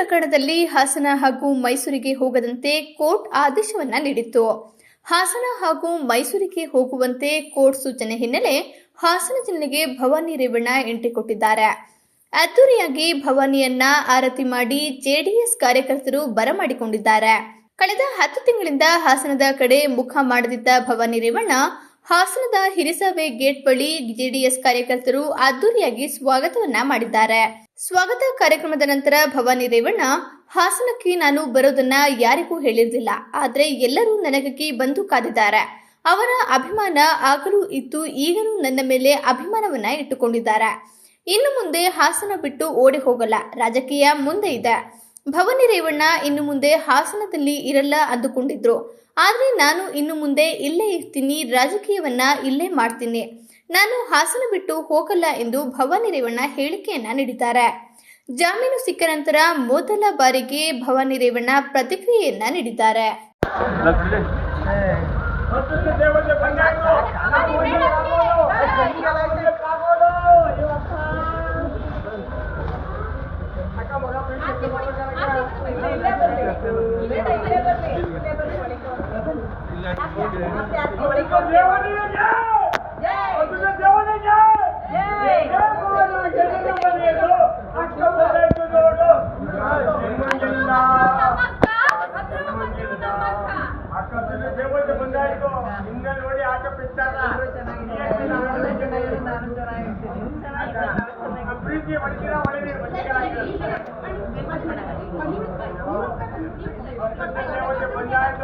ಪ್ರಕರಣದಲ್ಲಿ ಹಾಸನ ಹಾಗೂ ಮೈಸೂರಿಗೆ ಹೋಗದಂತೆ ಕೋರ್ಟ್ ಆದೇಶವನ್ನ ನೀಡಿತ್ತು. ಹಾಸನ ಹಾಗೂ ಮೈಸೂರಿಗೆ ಹೋಗುವಂತೆ ಕೋರ್ಟ್ ಸೂಚನೆ ಹಿನ್ನೆಲೆ ಹಾಸನ ಜಿಲ್ಲೆಗೆ ಭವಾನಿ ರೇವಣ್ಣ ಎಂಟ್ರಿ ಕೊಟ್ಟಿದ್ದಾರೆ. ಅದ್ದೂರಿಯಾಗಿ ಭವಾನಿಯನ್ನ ಆರತಿ ಮಾಡಿ ಜೆಡಿಎಸ್ ಕಾರ್ಯಕರ್ತರು ಬರಮಾಡಿಕೊಂಡಿದ್ದಾರೆ ಕಳೆದ ಹತ್ತು ತಿಂಗಳಿಂದ ಹಾಸನದ ಕಡೆ ಮುಖ ಮಾಡದಿದ್ದ ಭವಾನಿ ರೇವಣ್ಣ ಹಾಸನದ ಹಿರಿಸಭೆ ಗೇಟ್ ಬಳಿ ಜೆಡಿಎಸ್ ಕಾರ್ಯಕರ್ತರು ಅದ್ದೂರಿಯಾಗಿ ಸ್ವಾಗತವನ್ನ ಮಾಡಿದ್ದಾರೆ. ಸ್ವಾಗತ ಕಾರ್ಯಕ್ರಮದ ನಂತರ ಭವಾನಿ ರೇವಣ್ಣ, ಹಾಸನಕ್ಕೆ ನಾನು ಬರೋದನ್ನ ಯಾರಿಗೂ ಹೇಳಿರಲಿಲ್ಲ, ಆದ್ರೆ ಎಲ್ಲರೂ ನನಗಾಗಿ ಬಂದು ಕಾದಿದ್ದಾರೆ. ಅವರ ಅಭಿಮಾನ ಆಗಲೂ ಇತ್ತು ಈಗಲೂ ನನ್ನ ಮೇಲೆ ಅಭಿಮಾನವನ್ನ ಇಟ್ಟುಕೊಂಡಿದ್ದಾರೆ. ಇನ್ನು ಮುಂದೆ ಹಾಸನ ಬಿಟ್ಟು ಓಡಿ ಹೋಗಲ್ಲ, ರಾಜಕೀಯ ಮುಂದೆ ಇದೆ. ಭವಾನಿ ರೇವಣ್ಣ ಇನ್ನು ಮುಂದೆ ಹಾಸನದಲ್ಲಿ ಇರಲ್ಲ ಅಂದುಕೊಂಡಿದ್ರು. ಆದ್ರೆ ನಾನು ಇನ್ನು ಮುಂದೆ ಇಲ್ಲೇ ಇರ್ತೀನಿ, ರಾಜಕೀಯವನ್ನ ಇಲ್ಲೇ ಮಾಡ್ತೀನಿ. ನಾನು ಹಾಸನ ಬಿಟ್ಟು ಹೋಗಲ್ಲ ಎಂದು ಭವಾನಿ ರೇವಣ್ಣ ಹೇಳಿಕೆಯನ್ನ ನೀಡಿದ್ದಾರೆ. ಜಾಮೀನು ಸಿಕ್ಕ ನಂತರ ಮೊದಲ ಬಾರಿಗೆ ಭವಾನಿ ರೇವಣ್ಣ ಪ್ರತಿಕ್ರಿಯೆಯನ್ನ ನೀಡಿದ್ದಾರೆ.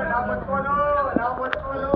ನಾವು ಬದುಕೋದು ನಾವು ಬದುಕೋದು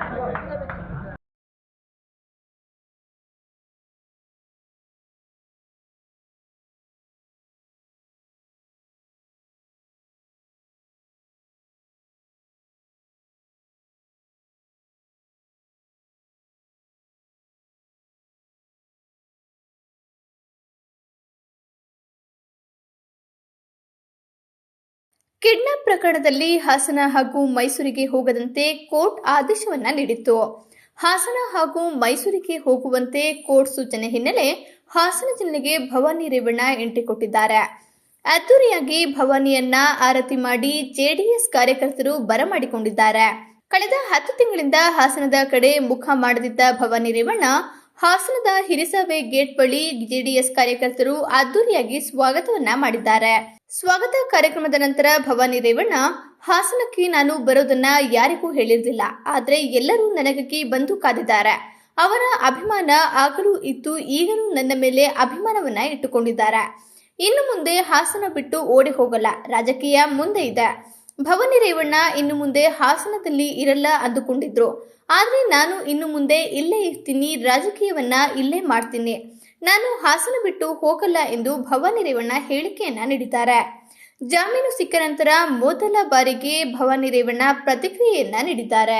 ಕಿಡ್ನಾಪ್ ಪ್ರಕರಣದಲ್ಲಿ ಹಾಸನ ಹಾಗೂ ಮೈಸೂರಿಗೆ ಹೋಗದಂತೆ ಕೋರ್ಟ್ ಆದೇಶವನ್ನ ನೀಡಿತ್ತು. ಹಾಸನ ಹಾಗೂ ಮೈಸೂರಿಗೆ ಹೋಗುವಂತೆ ಕೋರ್ಟ್ ಸೂಚನೆ ಹಿನ್ನೆಲೆ ಹಾಸನ ಜಿಲ್ಲೆಗೆ ಭವಾನಿ ರೇವಣ್ಣ ಎಂಟ್ರಿ ಕೊಟ್ಟಿದ್ದಾರೆ. ಅದ್ದೂರಿಯಾಗಿ ಭವಾನಿಯನ್ನ ಆರತಿ ಮಾಡಿ ಜೆಡಿಎಸ್ ಕಾರ್ಯಕರ್ತರು ಬರಮಾಡಿಕೊಂಡಿದ್ದಾರೆ ಕಳೆದ ಹತ್ತು ತಿಂಗಳಿಂದ ಹಾಸನದ ಕಡೆ ಮುಖ ಮಾಡದಿದ್ದ ಭವಾನಿ ರೇವಣ್ಣ ಹಾಸನದ ಹಿರಿಸವೆ ಗೇಟ್ ಬಳಿ ಜೆಡಿಎಸ್ ಕಾರ್ಯಕರ್ತರು ಅದ್ದೂರಿಯಾಗಿ ಸ್ವಾಗತವನ್ನ ಮಾಡಿದ್ದಾರೆ. ಸ್ವಾಗತ ಕಾರ್ಯಕ್ರಮದ ನಂತರ ಭವಾನಿ ರೇವಣ್ಣ, ಹಾಸನಕ್ಕೆ ನಾನು ಬರೋದನ್ನ ಯಾರಿಗೂ ಹೇಳಿರಲಿಲ್ಲ, ಆದ್ರೆ ಎಲ್ಲರೂ ನನಗಾಗಿ ಬಂದು ಕಾದಿದ್ದಾರೆ. ಅವರ ಅಭಿಮಾನ ಆಗಲೂ ಇತ್ತು, ಈಗಲೂ ನನ್ನ ಮೇಲೆ ಅಭಿಮಾನವನ್ನ ಇಟ್ಟುಕೊಂಡಿದ್ದಾರೆ. ಇನ್ನು ಮುಂದೆ ಹಾಸನ ಬಿಟ್ಟು ಓಡಿ ಹೋಗಲ್ಲ, ರಾಜಕೀಯ ಮುಂದೆ ಇದೆ. ಭವಾನಿ ರೇವಣ್ಣ ಇನ್ನು ಮುಂದೆ ಹಾಸನದಲ್ಲಿ ಇರಲ್ಲ ಅಂದುಕೊಂಡಿದ್ರು. ಆದ್ರೆ ನಾನು ಇನ್ನು ಮುಂದೆ ಇಲ್ಲೇ ಇರ್ತೀನಿ, ರಾಜಕೀಯವನ್ನ ಇಲ್ಲೇ ಮಾಡ್ತೀನಿ. ನಾನು ಹಾಸನ ಬಿಟ್ಟು ಹೋಗಲ್ಲ ಎಂದು ಭವಾನಿ ರೇವಣ್ಣ ಹೇಳಿಕೆಯನ್ನ ನೀಡಿದ್ದಾರೆ. ಜಾಮೀನು ಸಿಕ್ಕ ನಂತರ ಮೊದಲ ಬಾರಿಗೆ ಭವಾನಿ ರೇವಣ್ಣ ಪ್ರತಿಕ್ರಿಯೆಯನ್ನ ನೀಡಿದ್ದಾರೆ.